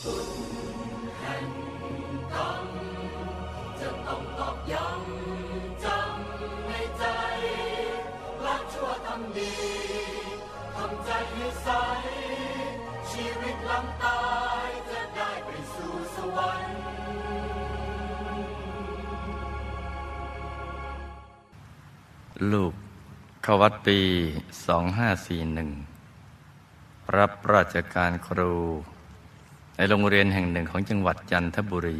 ลูกเข้าวัดปี 2541 รับราชการครู ในโรงเรียนแห่งหนึ่งของจังหวัดจันทบุรี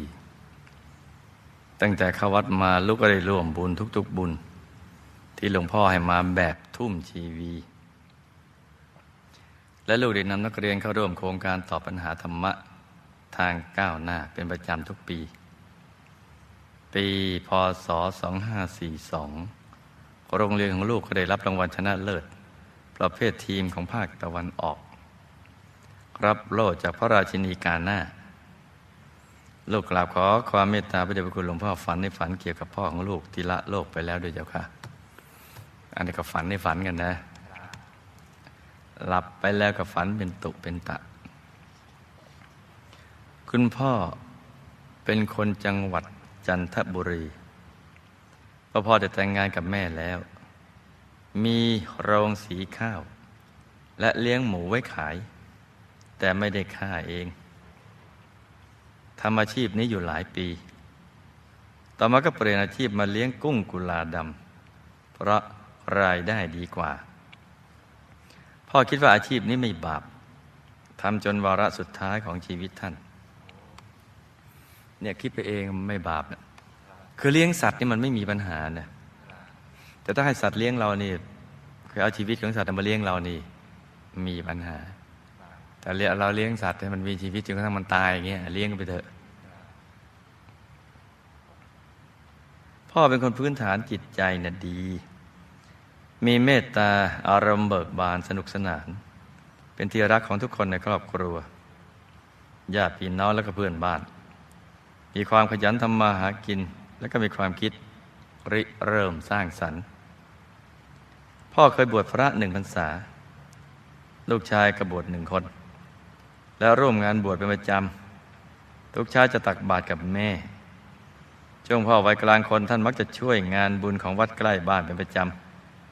ตั้งแต่เข้าวัดมาลูกก็ได้ร่วมบุญทุก ๆ บุญ ที่หลวงพ่อให้มาแบบทุ่มชีวี และลูกได้นำนักเรียนเข้าร่วมโครงการตอบปัญหาธรรมะทางก้าวหน้าเป็นประจำทุกปี ปีพศ 2542 โรงเรียนของลูกก็ได้รับรางวัลชนะเลิศ ประเภททีมของภาคตะวันออก รับโล่จากพระราชินีกาหน้า ลูกกราบขอความเมตตาพระเดชพระคุณหลวงพ่อฝันในฝันเกี่ยวกับพ่อของลูกที่ละโลกไปแล้วด้วยเจ้าค่ะ อันนี้ก็ฝันในฝันกันนะ หลับไปแล้วก็ฝันเป็นตุเป็นตะ คุณพ่อเป็นคนจังหวัดจันทบุรีพอพ่อได้แต่งงานกับแม่แล้ว มีโรงสีข้าว และเลี้ยงหมูไว้ขาย แต่ไม่ได้ฆ่าเองทำอาชีพนี้อยู่หลายปี ต่อมาก็เปลี่ยนอาชีพมาเลี้ยงกุ้งกุลาดำเพราะรายได้ดีกว่า พ่อคิดว่าอาชีพนี้ไม่บาปทำจนวาระสุดท้ายของชีวิตท่าน เนี่ยคิดไปเองไม่บาปนะคือเลี้ยงสัตว์นี่มันไม่มีปัญหานะแต่ถ้าให้สัตว์เลี้ยงเรานี่คือเอาชีวิตของสัตว์มาเลี้ยงเรานี่มีปัญหา แต่เราเลี้ยงสัตว์ให้มันมีชีวิตจนกระทั่งมันตายอย่างเงี้ยเลี้ยงไปเถอะ พ่อเป็นคนพื้นฐานจิตใจน่ะดี มีเมตตาอารมณ์เบิกบานสนุกสนาน เป็นที่รักของทุกคนในครอบครัวญาติพี่น้องและก็เพื่อนบ้าน มีความขยันทำมาหากิน แล้วก็มีความคิดริเริ่มสร้างสรรค์ พ่อเคยบวชพระหนึ่งพรรษา ลูกชายกระบวชหนึ่งคน แล้วร่วมงานบวชเป็นประจำ ทุกเช้าจะตักบาตรกับแม่ช่วงพ่อวัยกลางคนท่านมักจะช่วยงานบุญของวัดใกล้บ้านเป็นประจ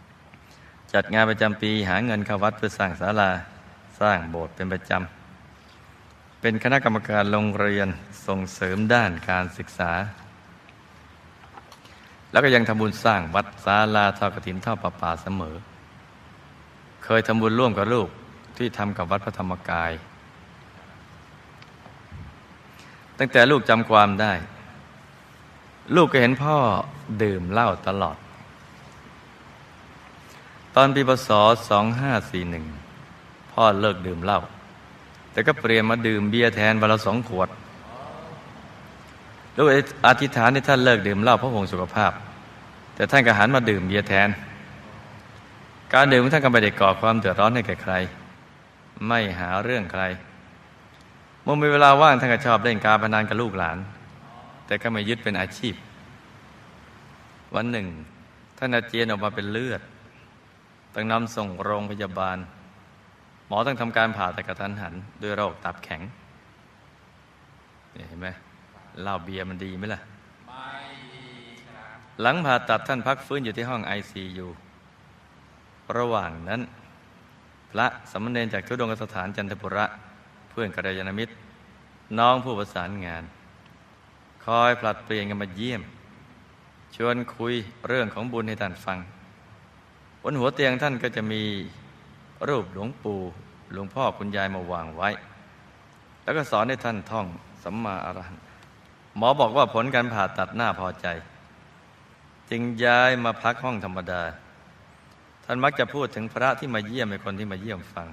ำ จัดงานประจำปีหาเงินเข้าวัดเพื่อสร้างศาลาสร้างโบสถ์เป็นประจำ เป็นคณะกรรมการโรงเรียนส่งเสริมด้านการศึกษา แล้วก็ยังทำบุญสร้างวัดศาลาทอดกฐินทอดประปาเสมอ เคยทำบุญร่วมกับลูกที่ทำกับวัดพระธรรมกาย ตั้งแต่ลูกจำความได้ ลูกก็เห็นพ่อดื่มเหล้าตลอด ตอนปีพศ2541 พ่อเลิกดื่มเหล้าแต่ก็เปลี่ยนมาดื่มเบียร์แทนวันละสองขวดลูกอธิษฐานให้ท่านเลิกดื่มเหล้าเพราะห่วงสุขภาพ แต่ท่านก็หันมาดื่มเบียร์แทน การดื่มของท่านก็ไม่ได้ก่อความเดือดร้อนให้แก่ใคร ไม่หาเรื่องใคร มื่อมีเวลาว่างท่านก็ชอบเล่นการพนันกับลูกหลาน แต่ก็ไม่ยึดเป็นอาชีพ วันหนึ่งท่านอาเจียนออกมาเป็นเลือด ต้องนำส่งโรงพยาบาล หมอต้องทำการผ่าตัดกระทันหัน ด้วยโรคตับแข็งเห็นไหมเหล้าเบียร์มันดีไหมล่ะหลังผ่าตัดท่านพักฟื้นอยู่ที่ห้องไอซียูระหว่างนั้น พระสมณเณรจากทุดงสถานจันทบุระ พื่อนกัลยาณมิตร น้องผู้ประสานงาน คอยผลัดเปลี่ยนกันมาเยี่ยม ชวนคุยเรื่องของบุญให้ท่านฟัง บนหัวเตียงท่านก็จะมีรูปหลวงปู่หลวงพ่อคุณยายมาวางไว้ แล้วก็สอนให้ท่านท่องสัมมาอรหันต์หมอบอกว่าผลการผ่าตัดหน้าพอใจ จึงย้ายมาพักห้องธรรมดา ท่านมักจะพูดถึงพระที่มาเยี่ยมในคนที่มาเยี่ยมฟัง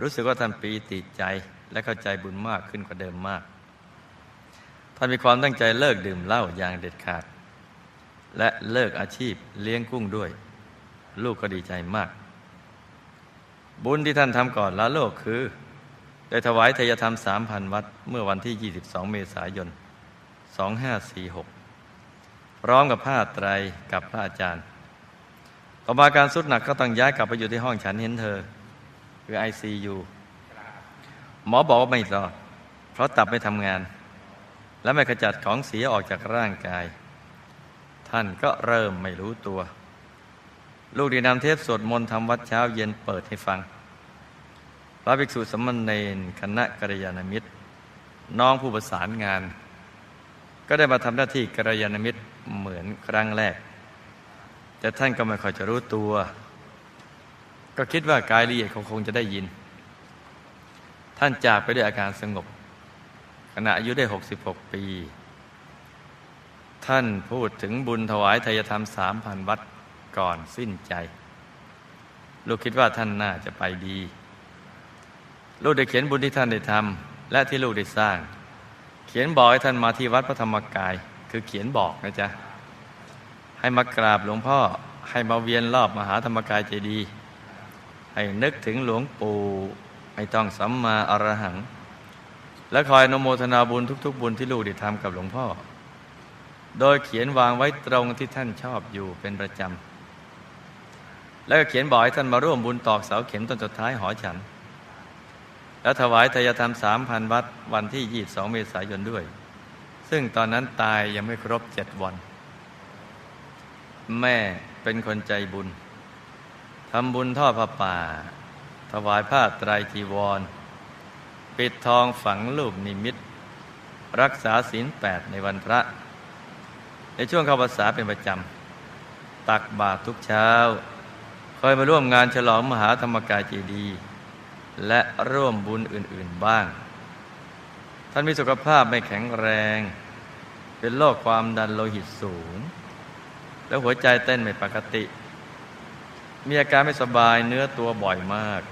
รู้สึกว่าท่านปีติใจและเข้าใจบุญมากขึ้นกว่าเดิมมาก ท่านมีความตั้งใจเลิกดื่มเหล้าอย่างเด็ดขาด และเลิกอาชีพเลี้ยงกุ้งด้วย ลูกก็ดีใจมาก บุญที่ท่านทำก่อนละโลกคือ ได้ถวายทยธรรมสามพันวัด เมื่อวันที่ 22 เมษายน 2546 พร้อมกับผ้าไตรกับพระอาจารย์ ต่อมาการสุดหนักก็ต้องย้ายกลับไปอยู่ที่ห้องฉันเห็นเธอ คือ ICU หมอบอกว่าไม่รอด เพราะตับไม่ทำงาน และไม่ขจัดของเสียออกจากร่างกาย ท่านก็เริ่มไม่รู้ตัว ลูกดีนำเทปสวดมนต์ทำวัดเช้าเย็นเปิดให้ฟัง พระภิกษุสมณเณรคณะกัลยาณมิตร น้องผู้ประสานงาน ก็ได้มาทำหน้าที่กัลยาณมิตรเหมือนครั้งแรก แต่ท่านก็ไม่ค่อยจะรู้ตัว ก็คิดว่ากายละเอียดเขาคงจะได้ยิน ท่านจากไปด้วยอาการสงบ ขณะอายุได้ 66 ปี ท่านพูดถึงบุญถวายทายธรรมสามพันวัดก่อนสิ้นใจ ลูกคิดว่าท่านน่าจะไปดี ลูกได้เขียนบุญที่ท่านได้ทำและที่ลูกได้สร้าง เขียนบอกให้ท่านมาที่วัดพระธรรมกาย คือเขียนบอกนะจ๊ะให้มากราบหลวงพ่อให้มาเวียนรอบมหาธรรมกายเจดีย์ ให้นึกถึงหลวงปู่ไม่ต้องสัมมาอรหัง และคอยนโมทนาบุญทุก ๆ บุญที่ลูกได้ทำกับหลวงพ่อ โดยเขียนวางไว้ตรงที่ท่านชอบอยู่เป็นประจำ แล้วก็เขียนบอกให้ท่านมาร่วมบุญตอกเสาเข็มต้นสุดท้ายหอฉัน แล้วถวายทายธรรมสามพันวัดวันที่ 22 เมษายนด้วย ซึ่งตอนนั้นตายยังไม่ครบเจ็ดวัน แม่เป็นคนใจบุญำบุญทอดผ้าป่า ถวายผ้าไตรจีวร ปิดทองฝังรูปนิมิต รักษาศีลแปดในวันพระ ในช่วงเข้าพรรษาเป็นประจำ ตักบาตรทุกเช้าคอยมาร่วมงานฉลองมหาธรรมกายเจดีย์และร่วมบุญอื่น ๆบ้าง ท่านมีสุขภาพไม่แข็งแรง เป็นโรคความดันโลหิตสูง แล้วหัวใจเต้นไม่ปกติ มีอาการไม่สบายเนื้อตัวบ่อยมาก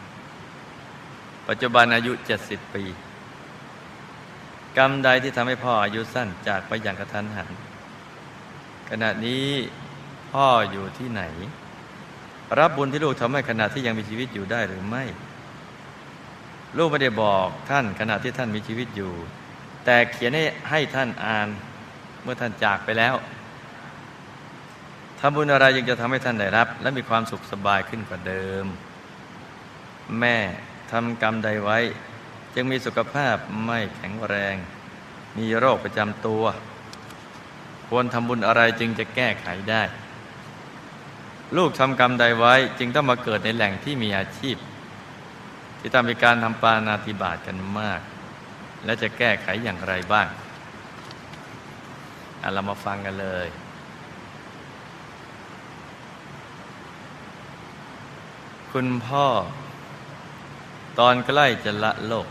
ปัจจุบันอายุ 70 ปี กรรมใดที่ทำให้พ่ออายุสั้นจากไปอย่างกระทันหัน ขณะนี้พ่ออยู่ที่ไหน รับบุญที่ลูกทำให้ขณะที่ยังมีชีวิตอยู่ได้หรือไม่ ลูกไม่ได้บอกท่านขณะที่ท่านมีชีวิตอยู่ แต่เขียนให้ให้ท่านอ่านเมื่อท่านจากไปแล้ว ทำบุญอะไรยังจะทำให้ท่านได้รับ และมีความสุขสบายขึ้นกว่าเดิม แม่ทำกรรมใดไว้ จึงมีสุขภาพไม่แข็งแรง มีโรคประจำตัว ควรทำบุญอะไรจึงจะแก้ไขได้ ลูกทำกรรมใดไว้ จึงต้องมาเกิดในแหล่งที่มีอาชีพ ที่ต้องมีการทำปานาติบาตกันมาก และจะแก้ไขอย่างไรบ้างเรามาฟังกันเลย คุณพ่อ ตอนใกล้จะละโลก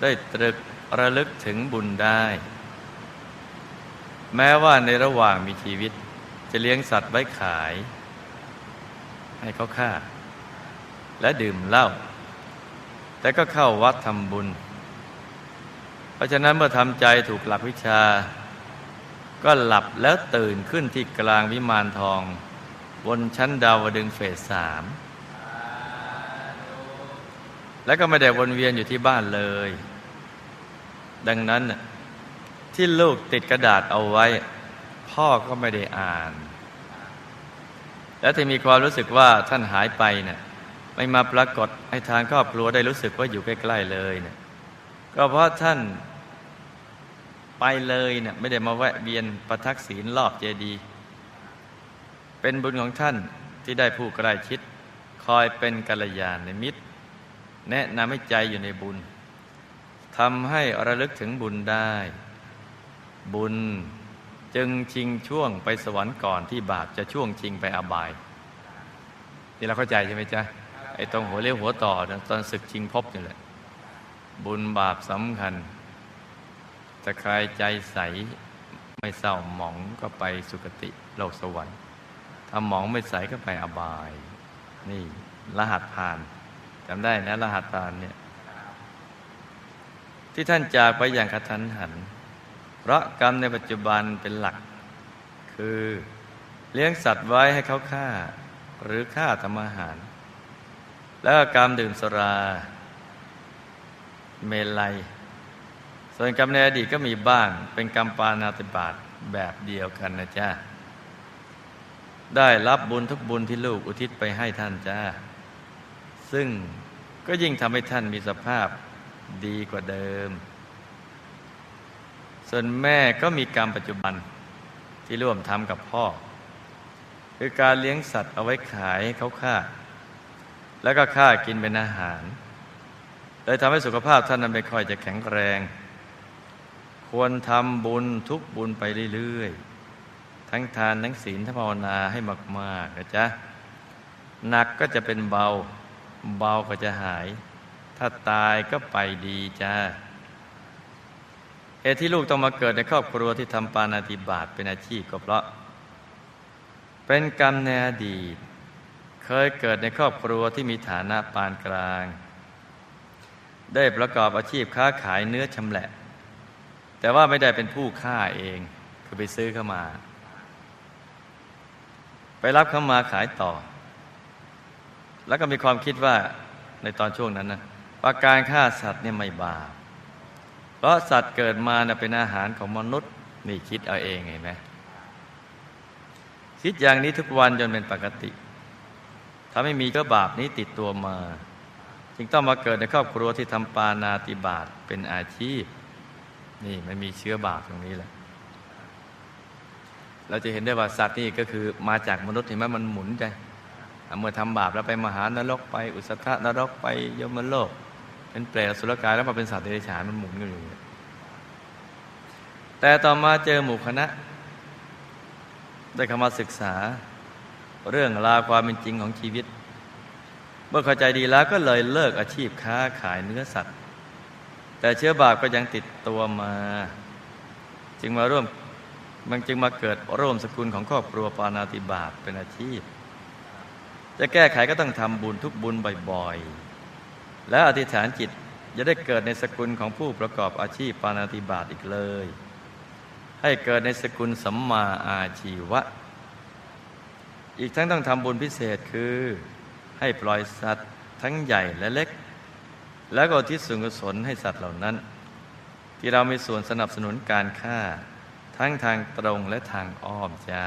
ได้ตรึกระลึกถึงบุญได้ แม้ว่าในระหว่างมีชีวิตจะเลี้ยงสัตว์ไว้ขาย ให้เขาฆ่า และดื่มเหล้าแต่ก็เข้าวัดทำบุญ เพราะฉะนั้นเมื่อทำใจถูกหลักวิชา ก็หลับแล้วตื่นขึ้นที่กลางวิมานทอง บนชั้นดาวดึงเฟสสามแล้วก็ไม่ได้วนเวียนอยู่ที่บ้านเลย ดังนั้นที่ลูกติดกระดาษเอาไว้ พ่อก็ไม่ได้อ่าน และที่มีความรู้สึกว่าท่านหายไปเนี่ยไม่มาปรากฏให้ทางครอบครัวได้รู้สึกว่าอยู่ใกล้ๆเลยเนี่ยก็เพราะท่านไปเลยเนี่ยไม่ได้มาแวะเวียนประทักศีลรอบเจดีย์ เป็นบุญของท่านที่ได้ผู้ใกล้ชิด คอยเป็นกัลยาณมิตร แนะนำให้ใจอยู่ในบุญทำให้ระลึกถึงบุญได้ บุญจึงชิงช่วงไปสวรรค์ก่อนที่บาปจะช่วงชิงไปอบายนี่เราเข้าใจใช่ไหมจ๊ะไอ้ตรงหัวเลี้ยวหัวต่อตอนศึกชิงภพนี่แหละบุญบาปสำคัญแต่ใครใจใสไม่เศร้าหมองก็ไปสุคติโลกสวรรค์ ถ้าหมองไม่ใสก็ไปอบาย นี่ รหัสผ่านจำได้นะรหัสผ่านเนี่ยที่ท่านจากไปอย่างกระทันหัน เพราะกรรมในปัจจุบันเป็นหลัก คือเลี้ยงสัตว์ไว้ให้เขาฆ่า หรือฆ่าทำอาหาร แล้วกรรมดื่มสุรา เมลัย ส่วนกรรมในอดีตก็มีบ้าง เป็นกรรมปานาติบาตแบบเดียวกันนะจ๊ะ ได้รับบุญทุกบุญที่ลูกอุทิศไปให้ท่านจ้า ซึ่งก็ยิ่งทำให้ท่านมีสภาพดีกว่าเดิม ส่วนแม่ก็มีกรรมปัจจุบันที่ร่วมทำกับพ่อ คือการเลี้ยงสัตว์เอาไว้ขายให้เขาฆ่า แล้วก็ฆ่ากินเป็นอาหาร เลยทำให้สุขภาพท่านนั้นไม่ค่อยจะแข็งแรง ควรทำบุญทุกบุญไปเรื่อยๆ ทั้งทานทั้งศีลทั้งภาวนาให้มากๆนะจ๊ะหนักก็จะเป็นเบา เบาก็จะหาย ถ้าตายก็ไปดีจ้าเหตุที่ลูกต้องมาเกิดในครอบครัวที่ทำปานาติบาตเป็นอาชีพก็เพราะ เป็นกรรมในอดีต เคยเกิดในครอบครัวที่มีฐานะปานกลาง ได้ประกอบอาชีพค้าขายเนื้อชำแหละ แต่ว่าไม่ได้เป็นผู้ฆ่าเอง คือไปซื้อเข้ามา ไปรับเข้ามาขายต่อ แล้วก็มีความคิดว่าในตอนช่วงนั้นนะว่าการฆ่าสัตว์เนี่ยไม่บาปเพราะสัตว์เกิดมานะเป็นอาหารของมนุษย์นี่คิดเอาเองเห็นไหมคิดอย่างนี้ทุกวันจนเป็นปกติ ถ้าไม่มีเชื้อบาปนี้ติดตัวมา จึงต้องมาเกิดในครอบครัวที่ทำปานาติบาตเป็นอาชีพ นี่มันมีเชื้อบาปตรงนี้แหละ เราจะเห็นได้ว่าสัตว์นี่ก็คือมาจากมนุษย์เห็นไหมมันหมุนใจเมื่อทำบาปแล้วไปมหานรกไปอุสธนรกไปยมโลก เป็นเปรตสุรกายแล้วมาเป็นสัตว์เดรัจฉานมันหมุนกันอยู่อย่แต่ต่อมาเจอหมู่คณะ ได้เข้ามาศึกษา เรื่องราวความเป็นจริงของชีวิต เมื่อเข้าใจดีแล้วก็เลยเลิกอาชีพค้าขายเนื้อสัตว์ แต่เชื้อบาปก็ยังติดตัวมา จึงมาร่วม มันจึงมาเกิดร่วมสกุลของครอบครัวปานาติบาตเป็นอาชีพ จะแก้ไขก็ต้องทำบุญทุกบุญบ่อยๆ และอธิษฐานจิตจะได้เกิดในสกุลของผู้ประกอบอาชีพปานาติบาตอีกเลย ให้เกิดในสกุลสัมมาอาชีวะ อีกทั้งต้องทำบุญพิเศษคือ ให้ปล่อยสัตว์ทั้งใหญ่และเล็ก แล้วก็อุที่ส่วนกุศลให้สัตว์เหล่านั้น ที่เรามีส่วนสนับสนุนการฆ่า ทั้งทางตรงและทางอ้อมจ้า